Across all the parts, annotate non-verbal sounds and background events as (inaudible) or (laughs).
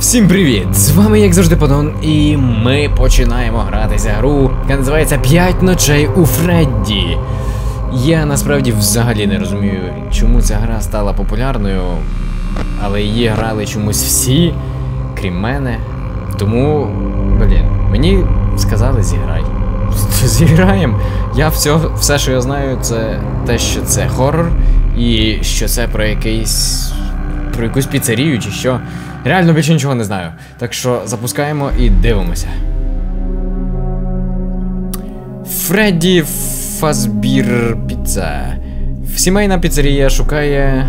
Всім привіт! З вами, як завжди, Падон, і ми починаємо гратися гру, яка називається «5 ночей у Фредді. Я насправді взагалі не розумію, чому ця гра стала популярною, але її грали чомусь всі, крім мене. Тому, блін, мені сказали зіграй. (laughs) Зіграємо. Я все, все, що я знаю, це те, що це хорор, і що це про якийсь. Про якусь піцерію чи що. Реально більше нічого не знаю. Так що запускаємо і дивимося. Фредді Фазбір Піца. Сімейна піцерія шукає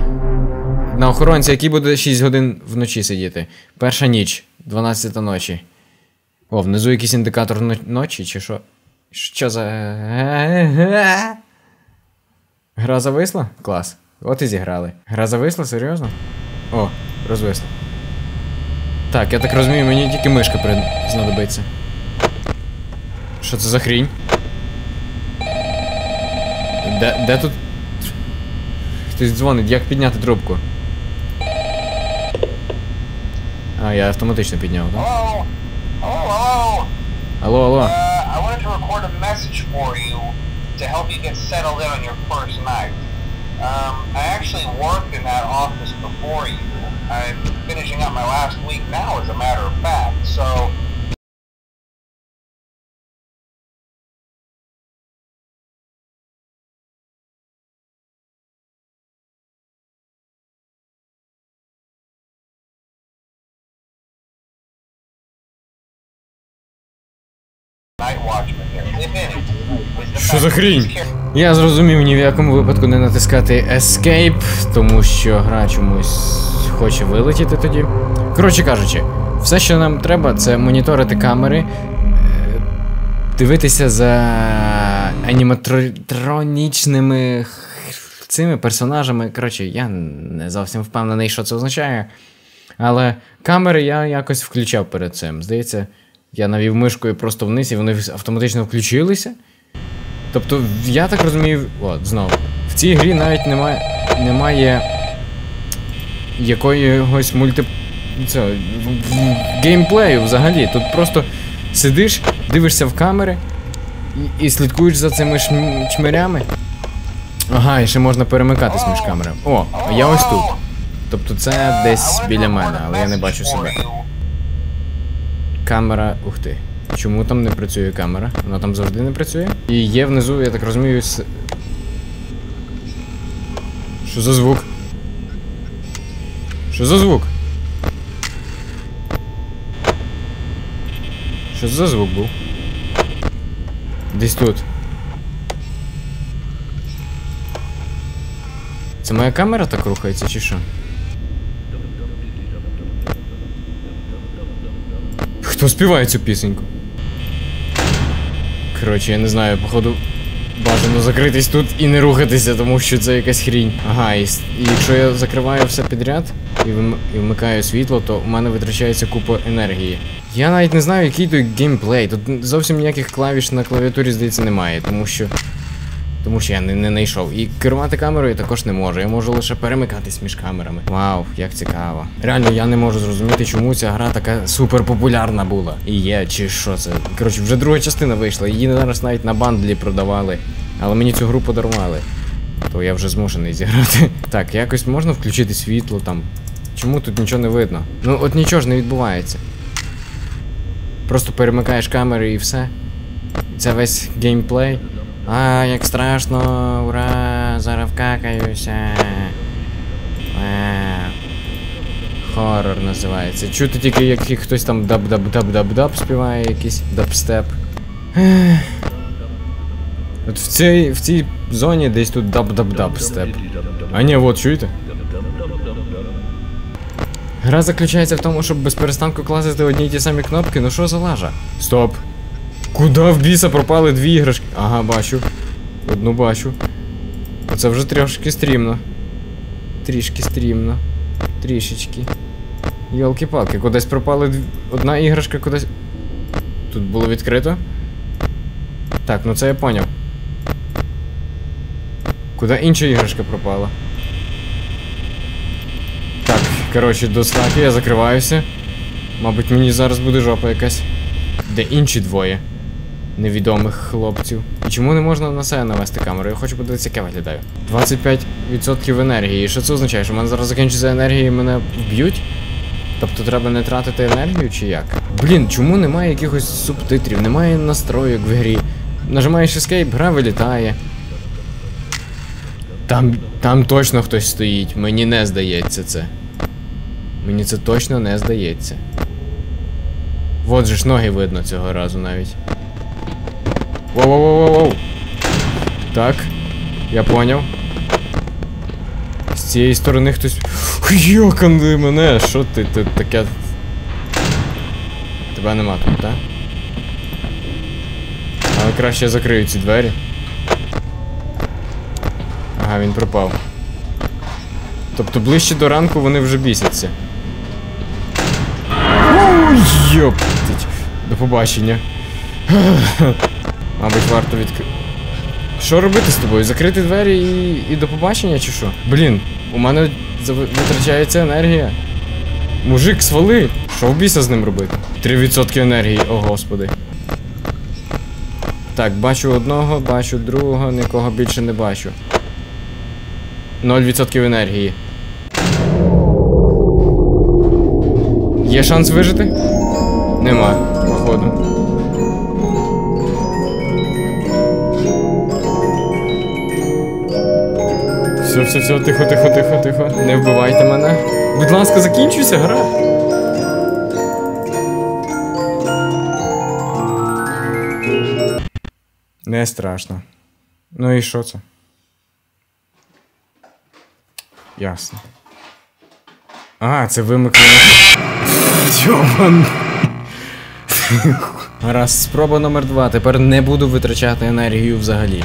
на охоронця, який буде 6 годин вночі сидіти. Перша ніч, 12 ночі. О, внизу якийсь індикатор ночі, чи що? Що за. Гра зависла? Клас. От і зіграли. Гра зависла, серйозно? О, розвисла. Так, я так розумію, мені тільки мишка при... знадобиться. Що це за хрінь? Де, де тут. Хтось дзвонить, як підняти трубку? А, я автоматично підняв, так? Hello. Алло, алло. Uh, I wanted to record a message for you to help you get settled in on your first night. Um, I actually worked in that office before you. I'm finishing up my last week now, as a matter of fact. So, Що за хрінь? Я зрозумів ні в якому випадку не натискати Escape, тому що гра чомусь хоче вилетіти тоді. Коротше кажучи, все, що нам треба, це моніторити камери, е, дивитися за аніматронічними цими персонажами. Коротше, я не зовсім впевнений, що це означає. Але камери я якось включав перед цим. Здається, я навів мишкою просто вниз і вони автоматично включилися. Тобто, я так розумію, от, знову. В цій грі навіть немає, немає якогось мульти... В- геймплею взагалі. Тут просто сидиш, дивишся в камери і, і слідкуєш за цими чмирями. Ага, і ще можна перемикатись між камерами. О, я ось тут. Тобто це десь біля мене, але я не бачу себе. Камера. Ух ти. Чому там не працює камера? Вона там завжди не працює. І є внизу, я так розумію. С... Що за звук? Що за звук? Що за звук був? Десь тут. Це моя камера так рухається, чи що? Хто співає цю пісеньку? Коротше, я не знаю, походу. Бажано закритись тут і не рухатися, тому що це якась хрінь. Ага, і, і якщо я закриваю все підряд і, вим, і вмикаю світло, то у мене витрачається купа енергії. Я навіть не знаю, який тут геймплей. Тут зовсім ніяких клавіш на клавіатурі, здається, немає, тому що. Тому що я не, не знайшов. І керувати камерою також не можу. Я можу лише перемикатись між камерами. Вау, як цікаво. Реально, я не можу зрозуміти, чому ця гра така супер популярна була. І є, чи що це. Коротше, вже друга частина вийшла. Її зараз навіть на бандлі продавали. Але мені цю гру подарували. То я вже змушений зіграти. (laughs) Так, якось можна включити світло там. Чому тут нічого не видно? Ну от нічого ж не відбувається. Просто перемикаєш камери і все. Це весь геймплей. А, як страшно, ура, зараз вкакаюся. Хоррор називається. Чути тільки, як хтось там даб-даб-даб-даб-даб співає якийсь дабстеп. От в цій, в цій зоні десь тут даб-даб-даб-степ. А ні, от чуєте? Гра заключається в тому, щоб без перестанку класити одні й ті самі кнопки, ну що за лажа? Стоп. Куда в біса пропали дві іграшки? Ага, бачу. Одну бачу. Оце вже трошки стрімно. Трішки стрімно. Трішечки. Йолки-палки, кудись пропали дві... одна іграшка, кудись. Тут було відкрито. Так, ну це я поняв. Куди інша іграшка пропала? Так, коротше, до стаки я закриваюся. Мабуть, мені зараз буде жопа якась. Де інші двоє невідомих хлопців. І чому не можна на себе навести камеру? Я хочу подивитися, як я виглядаю. 25% енергії. Що це означає? Що в мене зараз закінчиться енергія і мене вб'ють? Тобто треба не тратити енергію чи як? Блін, чому немає якихось субтитрів, немає настройок в грі? Нажимаєш Escape, гра вилітає. Там, там точно хтось стоїть, мені не здається це. Мені це точно не здається. Вот же ж ноги видно цього разу навіть. Воу-воу-воу-воу. Так, я поняв. З цієї сторони хтось. Йоканди мене! Що ти тут таке? Тебе нема тут, так? Але краще я закрию ці двері. Ага, він пропав. Тобто ближче до ранку вони вже бісяться. Йоптить. До побачення. Мабуть, варто відкрити. Що робити з тобою? Закрити двері і, і до побачення чи що? Блін, у мене витрачається енергія. Мужик, свали! Що в біса з ним робити? 3% енергії, о господи. Так, бачу одного, бачу другого, нікого більше не бачу. 0% енергії. Є шанс вижити? Нема, походу. Все, все, все, тихо, тихо, тихо, тихо. Не вбивайте мене. Будь ласка, закінчуйся, гра. Не страшно. Ну і що це? Ясно. А, це вимикнення. Йоман. Раз, спроба номер два. Тепер не буду витрачати енергію взагалі.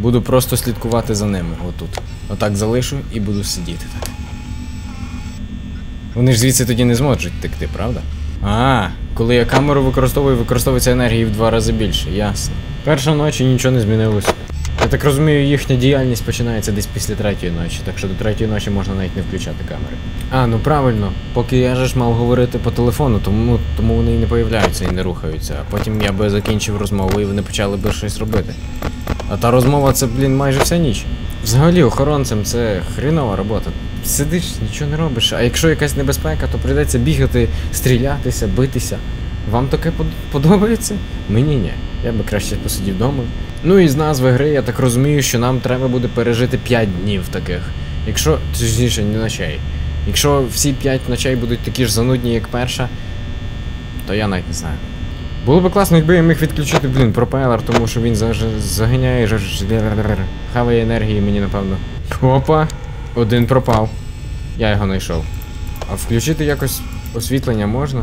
Буду просто слідкувати за ними. Отут. Отак залишу і буду сидіти так. Вони ж звідси тоді не зможуть текти, правда? А, коли я камеру використовую, використовується енергії в два рази більше, ясно. Перша ночі нічого не змінилося. Я так розумію, їхня діяльність починається десь після третьої ночі, так що до третьої ночі можна навіть не включати камери. А, ну правильно, поки я ж мав говорити по телефону, тому, тому вони і не появляються і не рухаються. А потім я би закінчив розмову і вони почали би щось робити. А та розмова це, блін, майже вся ніч. Взагалі, охоронцем це хрінова робота. Сидиш, нічого не робиш. А якщо якась небезпека, то прийдеться бігати, стрілятися, битися. Вам таке под- подобається? Мені ні. Я би краще посидів вдома. Ну і з назви гри я так розумію, що нам треба буде пережити 5 днів таких. Якщо. Точніше, не ночей. Якщо всі 5 ночей будуть такі ж занудні, як перша, то я навіть не знаю. Було б класно, якби я міг відключити, блін, пропелер, тому що він заж- заганяє ж- ж- хаває енергії мені, напевно. Опа, один пропав. Я його знайшов. А включити якось освітлення можна?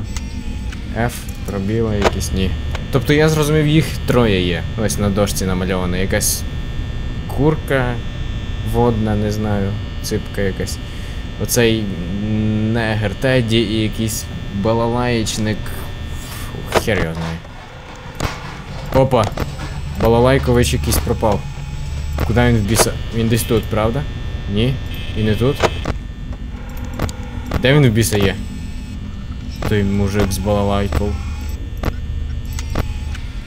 F, пробіла якісь ні. Тобто я зрозумів, їх троє є. Ось на дошці намальована. Якась курка водна, не знаю, ципка якась. Оцей негер Теді і якийсь балалаєчник. Хер його знає. Опа! Балалайкович якийсь пропав. Куди він вбіса? Він десь тут, правда? Ні? І не тут? Де він в біса є? Той мужик з балалайков.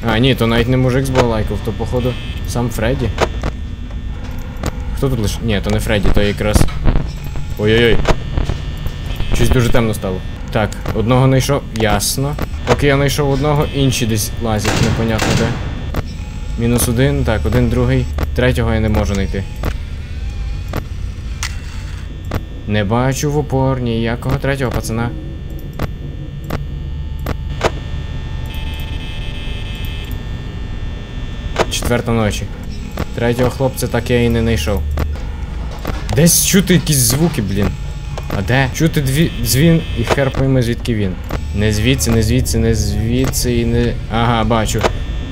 А, ні, то навіть не мужик з балалайков, то походу сам Фредді. Хто тут лише. Ні, то не Фредді, то якраз. Ой-ой-ой. Щось дуже темно стало. Так, одного знайшов. Ясно. Поки я знайшов одного, інші десь лазять, непонятно де. Мінус один, так, один, другий. Третього я не можу знайти. Не бачу в упор ніякого третього пацана. Четверта ночі. Третього хлопця так я і не знайшов. Десь чути якісь звуки, блін. А де? Чути дві... дзвін і хер пойме звідки він. Не звідси, не звідси, не звідси і не. Ага, бачу.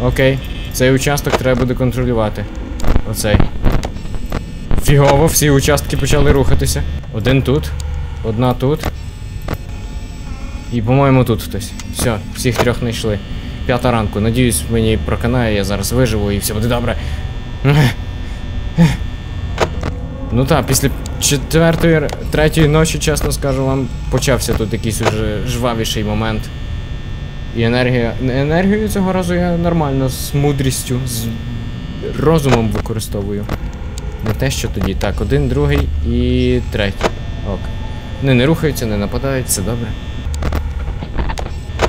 Окей. Цей участок треба буде контролювати. Оцей. Фігово, всі участки почали рухатися. Один тут, одна тут. І, по-моєму, тут хтось. Все, всіх трьох знайшли. П'ята ранку. Надіюсь, мені проканає, я зараз виживу і все буде добре. Ну так, після четвертої, третьої ночі, чесно скажу вам, почався тут якийсь уже жвавіший момент. І енергія. Енергію цього разу я нормально, з мудрістю, з розумом використовую. Не те, що тоді. Так, один, другий і третій. Ок. Вони не рухаються, не нападають, все добре.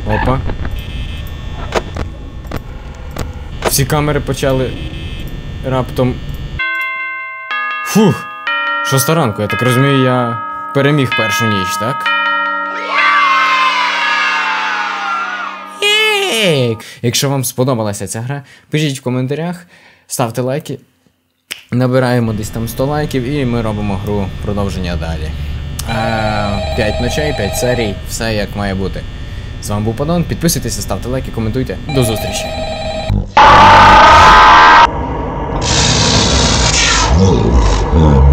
Опа. Всі камери почали раптом. Фух! Шоста ранку, я так розумію, я переміг першу ніч, так? Єк! Якщо вам сподобалася ця гра, пишіть в коментарях, ставте лайки. Набираємо десь там 100 лайків і ми робимо гру продовження далі. 5 ночей, 5 серій, все як має бути. З вами був Падон. Підписуйтеся, ставте лайки, коментуйте. До зустрічі. Oh.